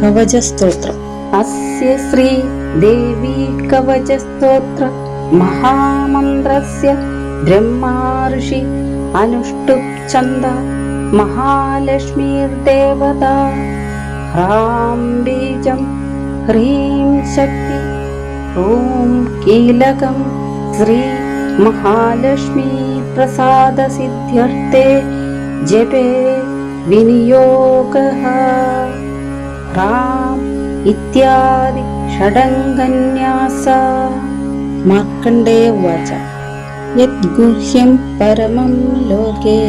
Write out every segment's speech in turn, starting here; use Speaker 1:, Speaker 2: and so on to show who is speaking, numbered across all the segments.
Speaker 1: കവചസ്തോത്രം.
Speaker 2: അസ്യ ശ്രീ ദേവി കവചസ്തോത്ര മഹാമന്ത്രസ്യ ബ്രഹ്മാ ഋഷി അനുഷ്ടുപ് ചന്ദ മഹാലക്ഷ്മിർദേവത. ഹ്രാം ബീജം ഹ്രീം ശക്തി. ഓം കീലകം ശ്രീ മഹാലക്ഷ്മി പ്രസാദ സിദ്ധ്യർത്ഥേ. जपे विनियोगः। राम इत्यादि
Speaker 1: विनियो मार्कण्डे परमं लोके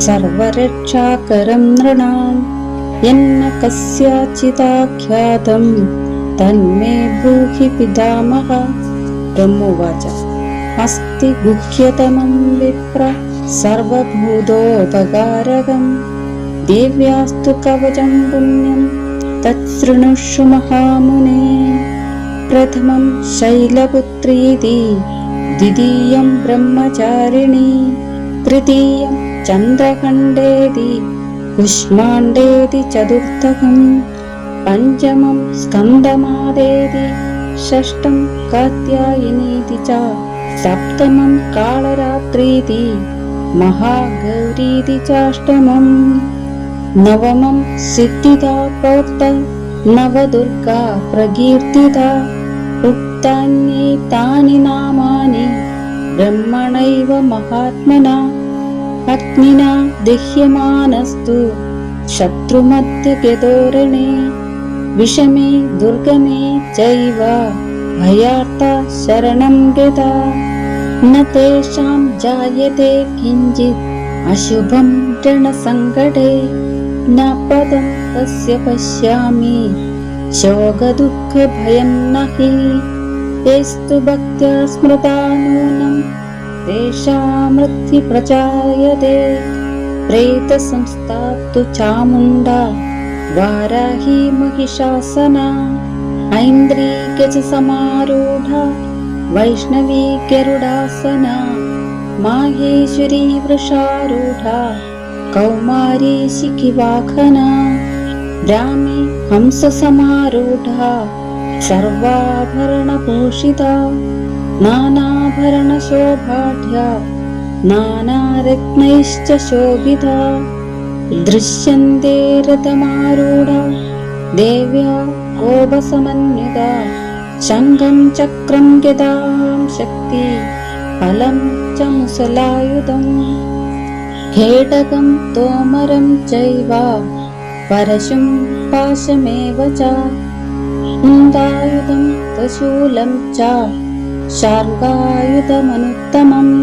Speaker 1: सर्वरक्षाकरं नृणां यन्न कस्याचिदाख्यातं तन्मे ब्रूहि पितामह। ब्रह्मोवाच अस्ति गुह्यतमं विप्रा। सर्वभूतोपकारव्यास्तु कवचं पुण्यं तत् शृणुषु महामुने। प्रथमं शैलपुत्रीति चन्द्रखण्डेति कुष्माण्डेति चतुर्थम् पञ्चमं स्कन्दमादेति षष्ठं कात्यायिनीति च सप्तमं कालरात्रीति। महागौरीति चाष्टमम्। नवमं सिद्धिदा प्रोक्त नवदुर्गा प्रकीर्तिता उक्तान्येतानि नामानि। ब्रह्मणैव महात्मना। अग्निना दह्यमानस्तु। शत्रुमध्यगदोरणे विषमे दुर्गमे चैव। भयार्ता शरणं गता न तेषां जायते किञ्चित् अशुभं रणसङ्कटे न पदं तस्य पश्यामि। शोकदुःखभयं न हि येस्तु भक्त्या स्मृता नूनं तेषां मृत्युप्रचायते प्रेतसंस्थाप्तु चामुण्डा वाराही महिषासना ऐन्द्री गजसमारूढा वैष्णवी गरुडासना माहेश्वरी वृषारूढा कौमारी शिखिवाखना रामे हंससमारूढा सर्वाभरणभूषिता नानाभरणशोभाढ्या नानारत्नैश्च शोभिता दृश्यन्ते रथमारूढा देव्या कोपसमन्विता शङ्खं चक्रं गदां शक्ति फलं च मुसलायुधम् हेटकं तोमरं चैव परशुं पाशमेव च। कुन्दायुधं त्रिशूलं च शार्गायुधमनुत्तमम्।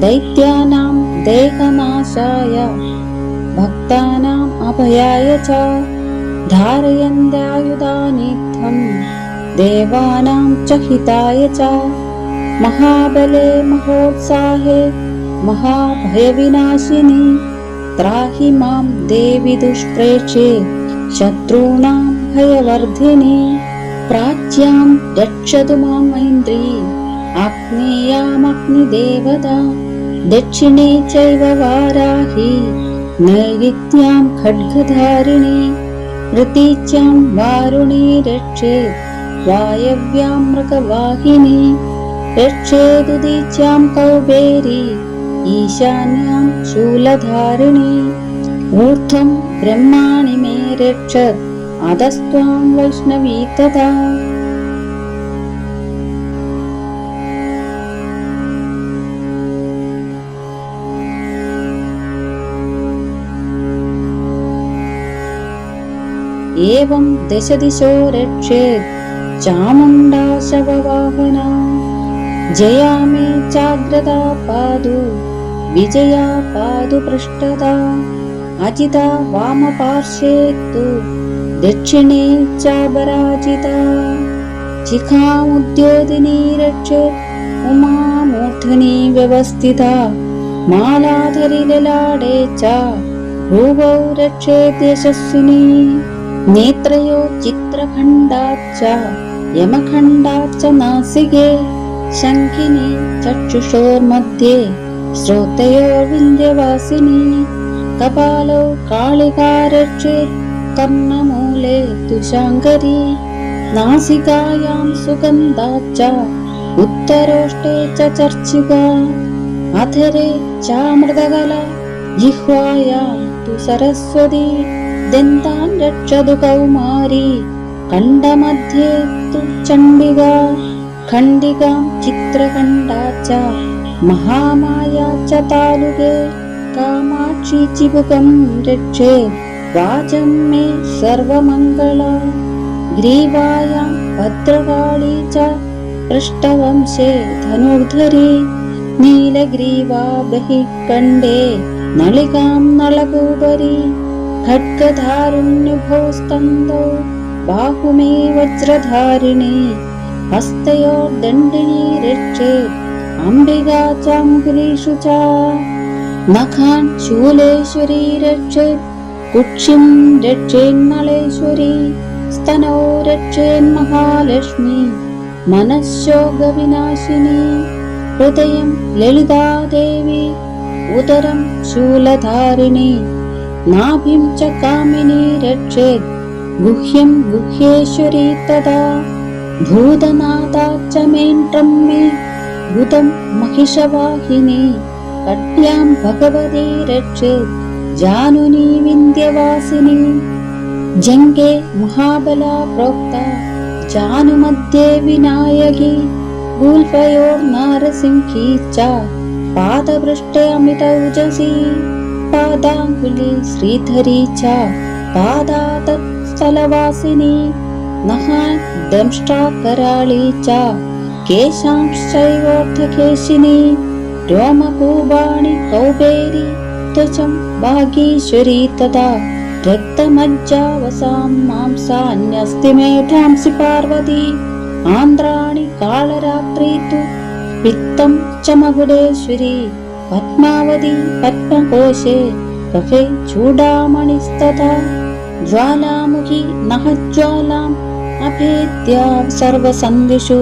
Speaker 1: दैत्यानां देहनाशाय भक्तानाम् अभयाय च। धारयन्त्यायुधानित्थं देवानां च हिताय च महाबले महोत्साहे महाभयविनाशिनि त्राहि मां देवि दुष्प्रेक्षे शत्रूणां भयवर्धिनि प्राच्यां रक्षतु मां ऐन्द्री आग्नेयामग्निदेवता दक्षिणे चैव वाराहि नैऋत्यां खड्गधारिणि प्रतीच्यां वारुणी रक्षेत् वायव्यां मृगवाहिनी रक्षेदुदीच्यां कौबेरी ईशान्यां शूलधारिणी। ऊर्ध्वं ब्रह्माणि मे रक्षत् अधस्त्वां वैष्णवी तथा एवं दशदिशो रक्षेत् चामुण्डा शववाहना जया मे चाग्रता पादु विजया पादु पृष्ठदा अजिता वामपार्श्वे तु दक्षिणे चापराजिता। शिखामुद्योदिनी रक्षे उमामूर्धनि व्यवस्थिता मालाधरि ललाडे च भुवौ रक्षेत् यशस्विनी। नेत्रयो चित्रखण्डाच्च यमखण्डाच्च नासिके शङ्खिनी चक्षुषोर्मध्ये श्रोतयो विन्द्यवासिनी कपालौ कालिका रक्षेत् कर्णमूले तुषाङ्करी नासिकायां सुगन्धाच्च उत्तरोष्टे च चर्चिका अधरे चामृतकला जिह्वायां तु सरस्वती दन्तान् रक्षतु कौमारी कण्ठमध्ये तु चण्डिका खण्डिकां चित्रकण्डा च महामाया च तालुके कामाक्षी चिबुकं रक्षे वाचं मे सर्वमङ्गला ग्रीवायां भद्रकाली च पृष्ठवंशे धनुर्धरी नीलग्रीवा नलिकां नलगोपरि खड्गधारुण्युभौ स्तन्दौ बाहुमे वज्रधारिणी हस्तयोर्दण्डिनी रक्षे अम्बिका चाङ्गुलीषु च। नखान् शूलेश्वरी रक्षेत् कुक्षिं रक्षेन्नळेश्वरी स्तनौ रक्षेन्महालक्ष्मी मनःशोकविनाशिनी हृदयं ललितादेवी उदरं शूलधारिणी नाभिं च कामिनी रक्षेत् गुह्यं गुह्येश्वरी तदा भूतनादा च मेण्ट्रं मे बुधं महिषवाहिनी कट्यां भगवती रक्षेत् जानुनी विन्ध्यवासिनी। जङ्गे महाबला प्रोक्ता जानुमध्ये विनायकी गुल्फयोर्नारसिंही च पादपृष्ठे अमितौजसी पादाङ्गुली श्रीधरी च पादातत्स्थलवासिनी नः दंष्ट्राकराळी च। केशांश्चैवोऽर्थकेशिनी रोमकूबाणि कौबेरी भागीश्वरी तदा। रक्तमज्जावसां मांसान्यस्ति मेधांसि पार्वती। आन्द्राणि कालरात्रि तु पित्तं च मकुडेश्वरी पद्मावती पद्मकोशे कफे चूडामणिस्तथा। ज्वालामुखी नः ज्वालाम् अभेद्या सर्वसन्धिषु।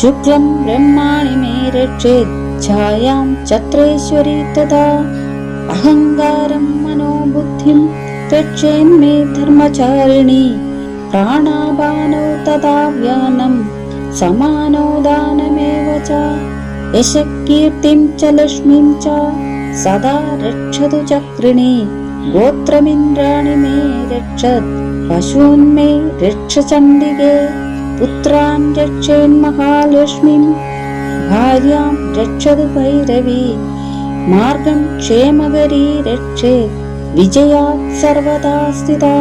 Speaker 1: शुक्लं ब्रह्माणि मे रक्षेत् छायां चत्रेश्वरी तदा अहङ्कारं मनोबुद्धिं रक्षेन्मे धर्मचारिणी। प्राणापानौ तदा व्यानं समानो दानमेव च। यशकीर्तिं च लक्ष्मीं च सदा रक्षतु चक्रिणी। गोत्रमिन्द्राणि मे रक्षत् पशून्मे रक्ष चण्डिके पुत्रान् रक्षेन्महालक्ष्मीं भार्यां रक्षतु भैरवी मार्गं क्षेमकरी रक्षेत् विजयात् सर्वदा स्थिता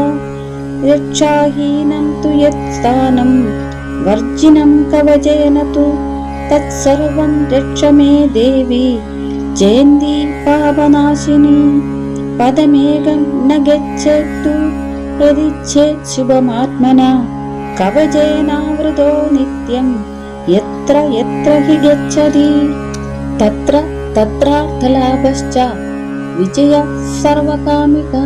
Speaker 1: रक्षाहीनं तु यत्स्थानं वर्जिनं कवचेन तु तत्सर्वं रक्ष मे देवी जयन्ती पापनाशिनी पदमेकं न गच्छतु यदिच्छेत् शुभमात्मना कवचेनावृतो नित्यं यत्र यत्र हि गच्छति तत्र तत्रार्थलाभश्च विजय सर्वकामिका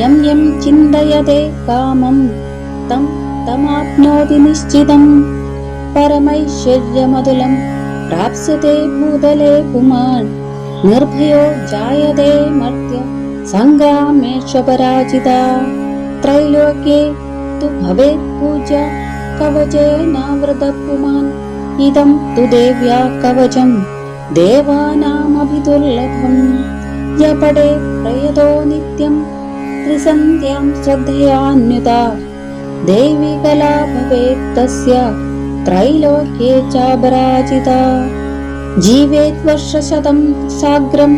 Speaker 1: यं यं चिन्तयते कामं तं तमाप्नोति निश्चितम् परमैश्वर्यमधुलं प्राप्स्यते भूतले पुमान् निर्भयो जायते मर्त्य सङ्ग्रामेष्वपराजिता त्रैलोक्ये तु भवेत् पूजा कवचेनावृतः पुमान् इदं तु देव्या कवचम् देवानामभिदुर्लभम्। यपडे प्रयतो नित्यं त्रिसन्ध्यां श्रद्धयान्युता। देवी कला भवेत् तस्य त्रैलोक्ये चापराजिता। जीवेत् वर्षशतं साग्रम्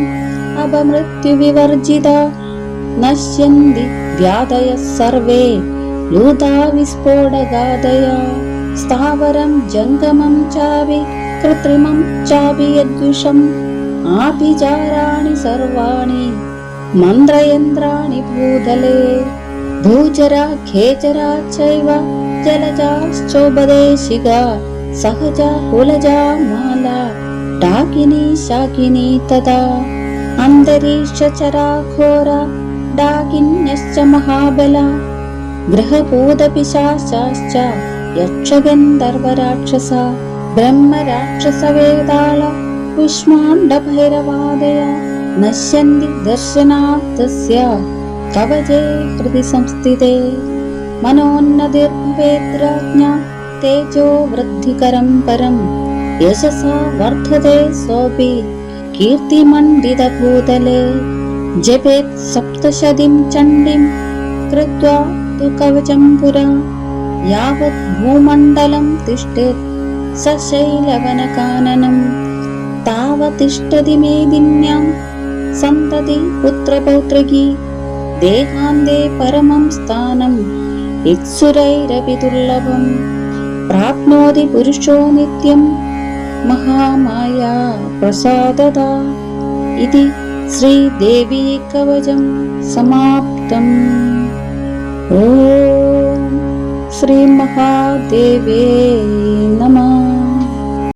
Speaker 1: अपमृत्युविवर्जिता। नश्यन्ति व्याधयः सर्वे लूता विस्फोटगादया स्थावरं जङ्गमं चापि कृत्रिमं चापि यद्विषम्। आभिचाराणि सर्वाणि मन्त्रयन्त्राणि भूतले भूचरा खेचरा चैव जलजाश्चोपदेशिका सहजा कुलजा माला डाकिनी शाकिनी तदा अन्तरीक्षचरा घोरा डाकिन्यश्च महाबला गृहभूतपिशाचाश्च यक्षगन्धर्वराक्षसा ब्रह्मराक्षसवेताल कुष्माण्डभैरवादय नश्यन्ति दर्शनात् तस्य कवचे हृदि संस्थिते मनोन्नतिर्भवेद्राज्ञा तेजो वृद्धिकरं परं यशसा वर्धते सोऽपि कीर्तिमण्डितभूतले जपेत् सप्तशतीं चण्डीं कृत्वा तु कवचं पुरा। यावत् भूमण्डलं तिष्ठेत् सशैलवनकाननं। तावतिष्ठति मेदिन्यां सन्तति पुत्रपौत्रकी। देहान्ते परमं स्थानम् इत्सुरैरपि दुर्लभम् प्राप्नोति पुरुषो नित्यं महामाया प्रसाददा इति श्रीदेवी कवचं समाप्तम्। ॐ श्रीमहादेवे नमः